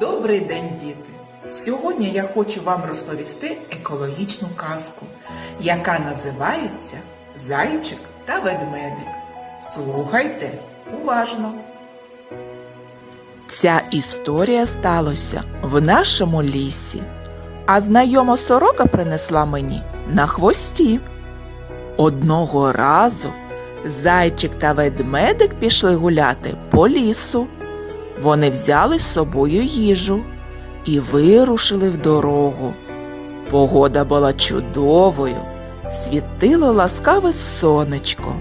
Добрий день, діти! Сьогодні я хочу вам розповісти екологічну казку, яка називається Зайчик та ведмедик. Слухайте уважно. Ця історія сталася в нашому лісі, а знайома сорока принесла мені на хвості. Одного разу зайчик та ведмедик пішли гуляти по лісу. Вони взяли з собою їжу і вирушили в дорогу. Погода була чудовою, світило ласкаве сонечко.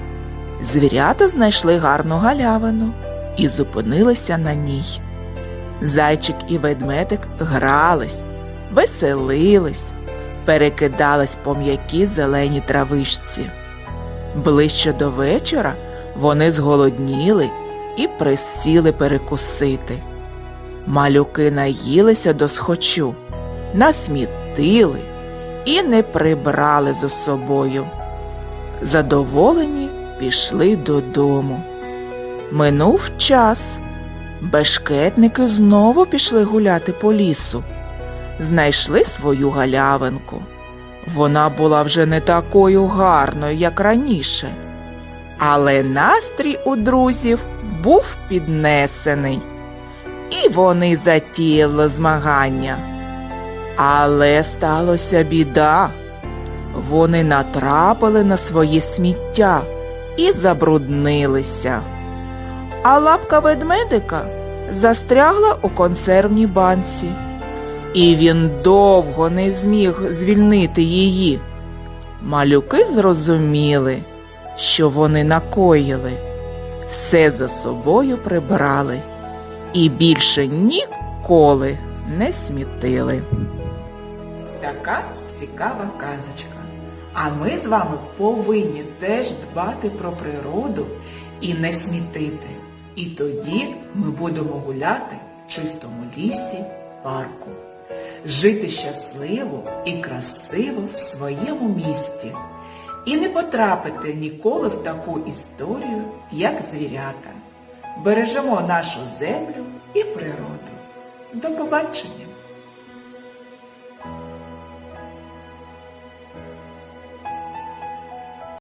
Звірята знайшли гарну галявину і зупинилися на ній. Зайчик і ведмедик грались, веселились, перекидались по м'якій зеленій травишці. Ближче до вечора вони зголодніли і присіли перекусити. Малюки наїлися до схочу, насмітили і не прибрали за собою. Задоволені пішли додому. Минув час. Бешкетники знову пішли гуляти по лісу. Знайшли свою галявинку. Вона була вже не такою гарною, як раніше. Але настрій у друзів був піднесений, і вони затіяли змагання. Але сталося біда. Вони натрапили на своє сміття і забруднилися. А лапка ведмедика застрягла у консервній банці, і він довго не зміг звільнити її. Малюки зрозуміли, що вони накоїли, все за собою прибрали і більше ніколи не смітили. Така цікава казочка. А ми з вами повинні теж дбати про природу і не смітити. І тоді ми будемо гуляти в чистому лісі, парку, жити щасливо і красиво в своєму місті і не потрапити ніколи в таку історію, як звірята. Бережемо нашу землю і природу. До побачення!